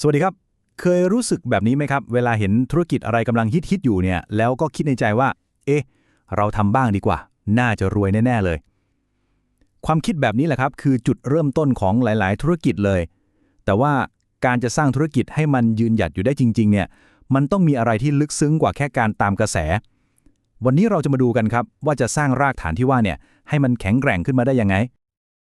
สวัสดีครับ เคยรู้สึกแบบนี้ไหมครับ เวลาเห็นธุรกิจอะไรกำลังฮิตๆอยู่เนี่ย แล้วก็คิดในใจว่า เอ๊ะ เราทำบ้างดีกว่า น่าจะรวยแน่ ๆ เลย ความคิดแบบนี้แหละครับ คือจุดเริ่มต้นของหลาย ๆ ธุรกิจเลย แต่ว่าการจะสร้างธุรกิจให้มันยืนหยัดอยู่ได้จริง ๆ เนี่ย มันต้องมีอะไรที่ลึกซึ้งกว่าแค่การตามกระแส วันนี้เราจะมาดูกันครับ ว่าจะสร้างรากฐานที่ว่าเนี่ย ให้มันแข็งแกร่งขึ้นมาได้ยังไง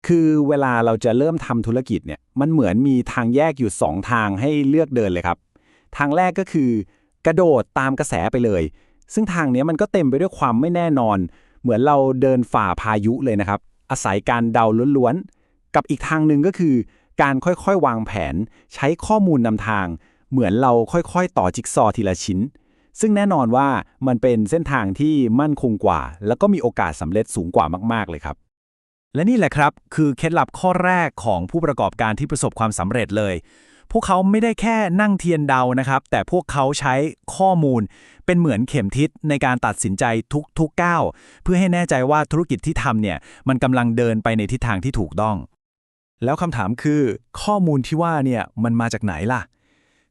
คือเวลาเราจะเริ่มทำธุรกิจเนี่ยมันเหมือนมีทางแยกอยู่ 2 ทางให้เลือกเดินเลยครับ ทางแรกก็คือกระโดดตามกระแสไปเลย ซึ่งทางนี้มันก็เต็มไปด้วยความไม่แน่นอน เหมือนเราเดินฝ่าพายุเลยนะครับ อาศัยการเดาล้วนๆ กับอีกทางหนึ่งก็คือ การค่อยๆ วางแผน ใช้ข้อมูลนำทาง เหมือนเราค่อยๆ ต่อจิ๊กซอว์ทีละชิ้น ซึ่งแน่นอนว่ามันเป็นเส้นทางที่มั่นคงกว่า แล้วก็มีโอกาสสำเร็จสูงกว่ามากๆเลยครับ และนี่แหละครับ คือเคล็ดลับข้อแรกของผู้ประกอบการที่ประสบความสำเร็จเลย พวกเขาไม่ได้แค่นั่งเทียนเดานะครับ แต่พวกเขาใช้ข้อมูล เป็นเหมือนเข็มทิศในการตัดสินใจทุกๆก้าวเพื่อให้แน่ใจว่าธุรกิจที่ทำเนี่ยมันกำลังเดินไปในทิศทางที่ถูกต้อง แล้วคำถามคือ ข้อมูลที่ว่าเนี่ยมันมาจากไหนล่ะ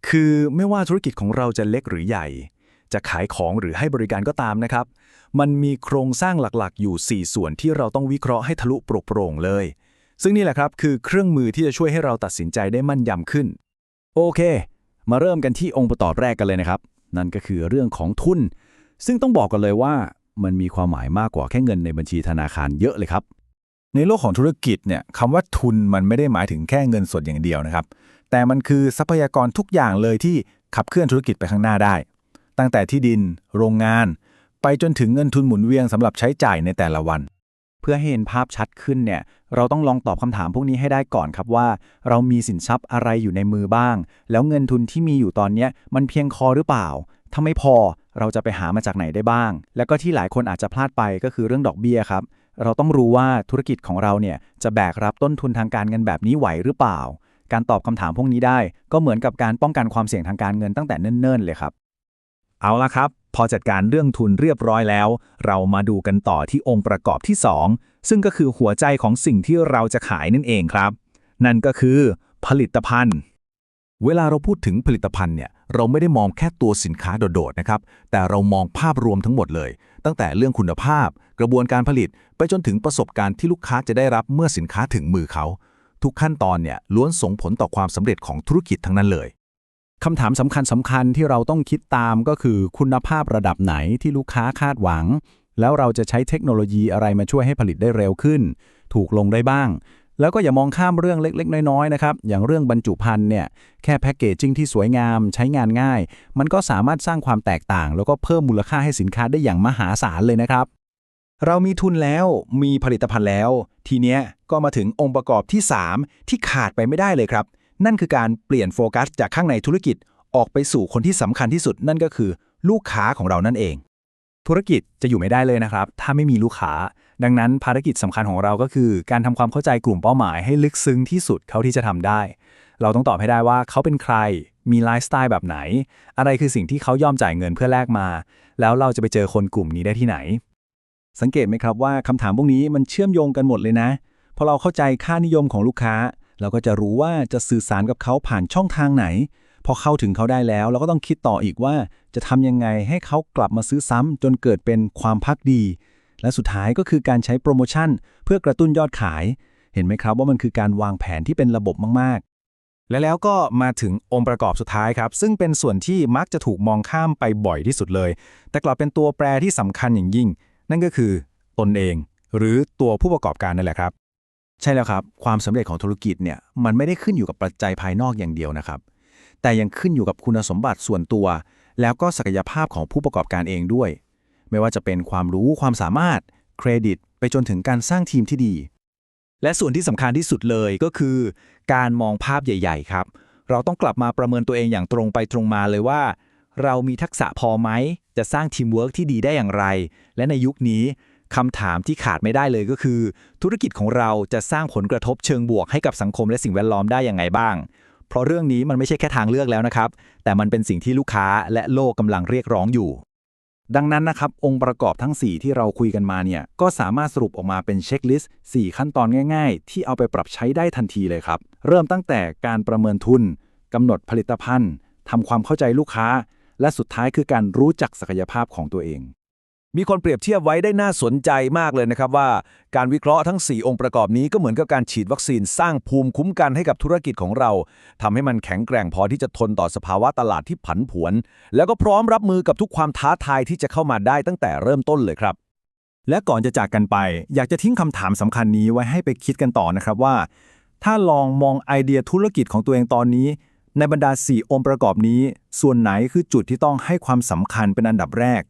คือไม่ว่าธุรกิจของเราจะเล็กหรือใหญ่ จะขายของหรือให้บริการก็ตามนะครับ มันมีโครงสร้างหลักๆ อยู่ 4 ส่วนที่เราต้องวิเคราะห์ให้ทะลุโปร่งเลย ซึ่งนี่แหละครับคือเครื่องมือที่จะช่วยให้เราตัดสินใจได้มั่นยำขึ้น โอเค มาเริ่มกันที่องค์ประกอบแรกกันเลยนะครับ นั่นก็คือเรื่องของทุน ซึ่งต้องบอกกันเลยว่ามันมีความหมายมากกว่าแค่เงินในบัญชีธนาคารเยอะเลยครับในโลกของธุรกิจเนี่ยคำว่าทุนมันไม่ได้หมายถึงแค่เงินสดอย่างเดียวนะครับ แต่มันคือทรัพยากรทุกอย่างเลยที่ขับเคลื่อนธุรกิจไปข้างหน้าได้ ตั้งแต่ที่ดิน โรงงาน ไปจนถึงเงินทุนหมุนเวียนสำหรับใช้จ่ายในแต่ละวัน เพื่อให้เห็นภาพชัดขึ้นเนี่ยเราต้องลองตอบคำถามพวกนี้ให้ได้ก่อนครับว่า เรามีสินทรัพย์อะไรอยู่ในมือบ้าง แล้วเงินทุนที่มีอยู่ตอนเนี้ยมันเพียงพอหรือเปล่า ถ้าไม่พอเราจะไปหามาจากไหนได้บ้าง แล้วก็ที่หลายคนอาจจะพลาดไปก็คือเรื่องดอกเบี้ยครับเราต้องรู้ว่าธุรกิจของเราเนี่ยจะแบกรับต้นทุนทางการเงินแบบนี้ไหวหรือเปล่า การตอบคำถามพวกนี้ได้ ก็เหมือนกับการป้องกันความเสี่ยงทางการเงินตั้งแต่เนิ่นๆเลยครับ เอาละครับ พอจัดการเรื่องทุนเรียบร้อยแล้ว เรามาดูกันต่อที่องค์ประกอบที่ 2 ซึ่งก็คือหัวใจของสิ่งที่เราจะขายนั่นเองครับ นั่นก็คือ ผลิตภัณฑ์ เวลาเราพูดถึงผลิตภัณฑ์เนี่ยเราไม่ได้มองแค่ตัวสินค้าโดดๆนะครับ แต่เรามองภาพรวมทั้งหมดเลย ตั้งแต่เรื่องคุณภาพ กระบวนการผลิต ไปจนถึงประสบการณ์ที่ลูกค้าจะได้รับเมื่อสินค้าถึงมือเขา ทุกขั้นตอนเนี่ยล้วนส่งผลต่อความสำเร็จของธุรกิจทั้งนั้นเลย คำถามสำคัญสำคัญที่เราต้องคิดตามก็คือคุณภาพระดับไหนที่ลูกค้าคาดหวัง แล้วเราจะใช้เทคโนโลยีอะไรมาช่วยให้ผลิตได้เร็วขึ้น ถูกลงได้บ้าง แล้วก็อย่ามองข้ามเรื่องเล็กๆ น้อยๆนะครับ อย่างเรื่องบรรจุภัณฑ์เนี่ยแค่แพ็กเกจจิ้งที่สวยงามใช้งานง่าย มันก็สามารถสร้างความแตกต่าง แล้วก็เพิ่มมูลค่าให้สินค้าได้อย่างมหาศาลเลยนะครับ เรามีทุนแล้วมีผลิตภัณฑ์แล้ว ทีเนี้ยก็มาถึงองค์ประกอบที่ 3 ที่ขาดไปไม่ได้เลยครับ นั่นคือการเปลี่ยนโฟกัสจากข้างในธุรกิจออกไปสู่คนที่สำคัญที่สุด นั่นก็คือลูกค้าของเรานั่นเอง ธุรกิจจะอยู่ไม่ได้เลยนะครับ ถ้าไม่มีลูกค้า ดังนั้นภารกิจสำคัญของเราก็คือ การทำความเข้าใจกลุ่มเป้าหมายให้ลึกซึ้งที่สุดเขาที่จะทำได้ เราต้องตอบให้ได้ว่าเขาเป็นใคร มีไลฟ์สไตล์แบบไหน อะไรคือสิ่งที่เขายอมจ่ายเงินเพื่อแลกมา แล้วเราจะไปเจอคนกลุ่มนี้ได้ที่ไหน สังเกตไหมครับว่าคำถามพวกนี้มันเชื่อมโยงกันหมดเลยนะพอเราเข้าใจค่านิยมของลูกค้า เราก็จะรู้ว่าจะสื่อสารกับเขาผ่านช่องทางไหน พอเข้าถึงเขาได้แล้ว เราก็ต้องคิดต่ออีกว่าจะทำยังไงให้เขากลับมาซื้อซ้ำจนเกิดเป็นความพักดี และสุดท้ายก็คือการใช้โปรโมชั่น เพื่อกระตุ้นยอดขาย เห็นไหมครับว่ามันคือการวางแผนที่เป็นระบบมากๆ และแล้วก็มาถึงองค์ประกอบสุดท้ายครับ ซึ่งเป็นส่วนที่มักจะถูกมองข้ามไปบ่อยที่สุดเลย แต่กลับเป็นตัวแปรที่สำคัญอย่างยิ่ง นั่นก็คือตนเอง หรือตัวผู้ประกอบการนั่นแหละครับ ใช่แล้วครับ ความสำเร็จของธุรกิจเนี่ยมันไม่ได้ขึ้นอยู่กับปัจจัยภายนอกอย่างเดียวนะครับ แต่ยังขึ้นอยู่กับคุณสมบัติส่วนตัว แล้วก็ศักยภาพของผู้ประกอบการเองด้วย ไม่ว่าจะเป็นความรู้ความสามารถเครดิต ไปจนถึงการสร้างทีมที่ดี และส่วนที่สำคัญที่สุดเลยก็คือ การมองภาพใหญ่ ๆ ครับ เราต้องกลับมาประเมินตัวเองอย่างตรงไปตรงมาเลยว่า เรามีทักษะพอไหมจะสร้างทีมเวิร์กที่ดีได้อย่างไร และในยุคนี้ คำถามที่ขาดไม่ได้เลยก็คือ ธุรกิจของเราจะสร้างผลกระทบเชิงบวกให้กับสังคมและสิ่งแวดล้อมได้อย่างไงบ้าง เพราะเรื่องนี้มันไม่ใช่แค่ทางเลือกแล้วนะครับ แต่มันเป็นสิ่งที่ลูกค้าและโลกกำลังเรียกร้องอยู่ ดังนั้นนะครับ องค์ประกอบทั้ง 4 ที่เราคุยกันมาเนี่ยก็สามารถสรุปออกมาเป็นเช็คลิสต์4ขั้นตอนง่าย ๆ ที่เอาไปปรับใช้ได้ทันทีเลยครับ เริ่มตั้งแต่การประเมินทุนกำหนดผลิตภัณฑ์ทำความเข้าใจลูกค้า และสุดท้ายคือการรู้จักศักยภาพของตัวเอง มีคนเปรียบเทียบไว้ได้น่าสนใจมากเลยนะครับว่า การวิเคราะห์ทั้ง 4 องค์ประกอบนี้ก็เหมือนกับการฉีดวัคซีนสร้างภูมิคุ้มกันให้กับธุรกิจของเราทำให้มันแข็งแกร่งพอที่จะทนต่อสภาวะตลาดที่ผันผวน แล้วก็พร้อมรับมือกับทุกความท้าทายที่จะเข้ามาได้ตั้งแต่เริ่มต้นเลยครับ และก่อนจะจากกันไป อยากจะทิ้งคำถามสำคัญนี้ไว้ให้ไปคิดกันต่อนะครับว่า ถ้าลองมองไอเดียธุรกิจของตัวเองตอนนี้ ในบรรดา 4 องค์ประกอบนี้ ส่วนไหนคือจุดที่ต้องให้ความสำคัญเป็นอันดับแรก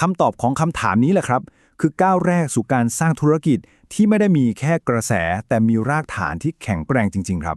คำตอบของคำถามนี้แหละครับ คือก้าวแรกสู่การสร้างธุรกิจที่ไม่ได้มีแค่กระแส แต่มีรากฐานที่แข็งแกร่งจริง ๆ ครับ